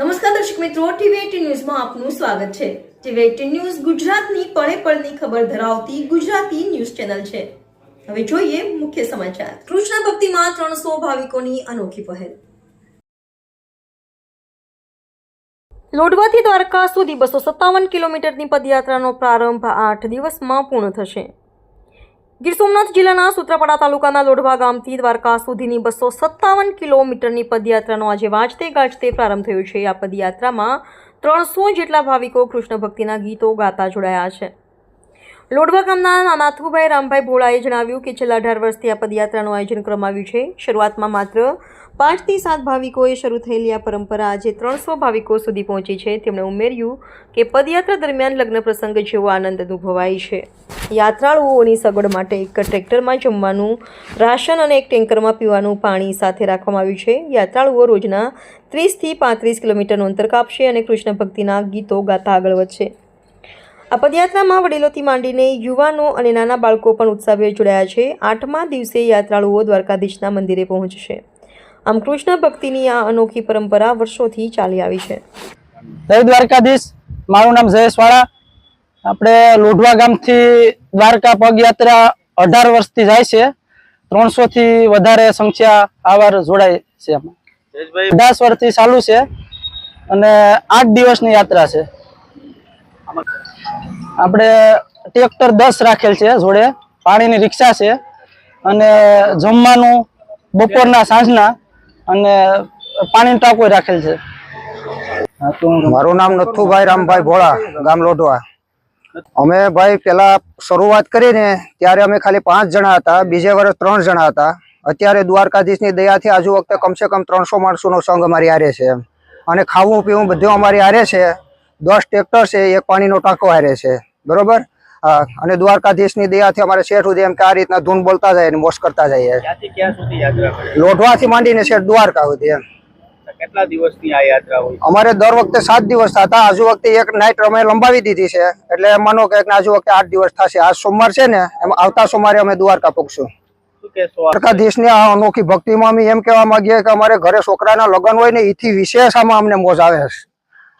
નમસ્કાર દર્શક મિત્રો, ટીવી ન્યૂઝમાં આપનું સ્વાગત છે. ટીવી ન્યૂઝ ગુજરાતની પળે પળની ખબર ધરાવતી ગુજરાતી ન્યૂઝ ચેનલ છે. હવે જોઈએ મુખ્ય સમાચાર. કૃષ્ણ ભક્તિમાં ત્રણસો ભાવિકોની અનોખી પહેલ. લોડવાથી દ્વારકા સુધી બસો સત્તાવન કિલોમીટરની પદયાત્રાનો પ્રારંભ આઠ દિવસમાં પૂર્ણ થશે. ગીર સોમનાથ જિલ્લાના સૂત્રાપાડા તાલુકાના લોઢવા ગામથી દ્વારકા સુધીની બસો સત્તાવન કિલોમીટરની પદયાત્રાનો આજે વાંચતે ગાજતે પ્રારંભ થયો છે. આ પદયાત્રામાં ત્રણસો જેટલા ભાવિકો કૃષ્ણ ભક્તિના ગીતો ગાતા જોડાયા છે. લોઢવા ગામના નાથુભાઈ રામભાઈ ભોળાએ જણાવ્યું કે છેલ્લા અઢાર વર્ષથી આ પદયાત્રાનું આયોજન કરવામાં આવ્યું છે. શરૂઆતમાં માત્ર પાંચથી સાત ભાવિકોએ શરૂ થયેલી આ પરંપરા આજે ત્રણસો ભાવિકો સુધી પહોંચી છે. તેમણે ઉમેર્યું કે પદયાત્રા દરમિયાન લગ્ન પ્રસંગ જેવો આનંદ અનુભવાય છે. યાત્રાળુઓની સગવડ માટે એક ટ્રેક્ટરમાં જમવાનું, રાશન અને એક ટેન્કરમાં પીવાનું પાણી સાથે રાખવામાં આવ્યું છે. યાત્રાળુઓ રોજના ત્રીસથી પાંત્રીસ કિલોમીટરનું અંતર કાપશે અને કૃષ્ણ ભક્તિના ગીતો ગાતા આગળ વધશે. આ પદયાત્રામાં વડીલોથી માંડીને યુવાનો અને નાના બાળકો પણ ઉત્સાહભેર જોડાયા છે. આઠમા દિવસે યાત્રાળુઓ દ્વારકાધીશના મંદિરે પહોંચશે. આમ કૃષ્ણ ભક્તિની આ અનોખી પરંપરા વર્ષોથી ચાલી આવી છે. જય દ્વારકાધીશ. મારું નામ જયેશ વાળા આપણે લોઢવા ગામથી દ્વારકા પગયાત્રા અઢાર વર્ષથી જાય છે. ત્રણસો થી વધારે સંખ્યા આ જોડાય છે. અઢાર વર્ષથી ચાલુ છે અને આઠ દિવસની યાત્રા છે. આપણે ટ્રેક્ટર દસ રાખેલ છે જોડે. પાણીની રિક્ષા છે. અને જમવાનું બપોરના સાંજના અને પાણીનો ટાંકો રાખેલ છે. મારું નામ નથુભાઈ રામભાઈ ભોળા, ગામ લોઢવા. અમે ભાઈ પેલા શરૂઆત કરીને ત્યારે અમે ખાલી પાંચ જણા હતા, બીજે વર્ષ ત્રણ જણા હતા. અત્યારે દ્વારકાધીશની દયાથી આજુ વખતે કમસે કમ ત્રણસો માણસોનો સંઘ અમારી હારે છે અને ખાવું પીવું બધું અમારી હારે છે. દસ ટ્રેક્ટર છે, એક પાણીનો ટાંકો હારે છે. બરોબર? અને દ્વારકાધીશની દયાથી અમારે શેઠ સુધી એમ કે આ રીતના ધૂન બોલતા જાય અને મોસ કરતા જાય લોઢવાથી માંડીને શેઠ દ્વારકા સુધી એમ. કેટલા દિવસની આ યાત્રા હોય? અમારે દર વખતે સાત દિવસ થતા આજુ વખતે એક નાઇટ અમે લંબાવી દીધી છે. એટલે માનો કે આજુ વખતે આઠ દિવસ થશે. આજ સોમવાર છે ને એમ આવતા સોમવારે અમે દ્વારકા પૂગશું દ્વારકાધીશની આ? દ્વારકાધીશની આ અનોખી ભક્તિમાં અમે એમ કહેવા માંગીએ કે અમારે ઘરે છોકરાના લગ્ન હોય ને એથી વિશેષ આમાં અમને મોજ આવે છે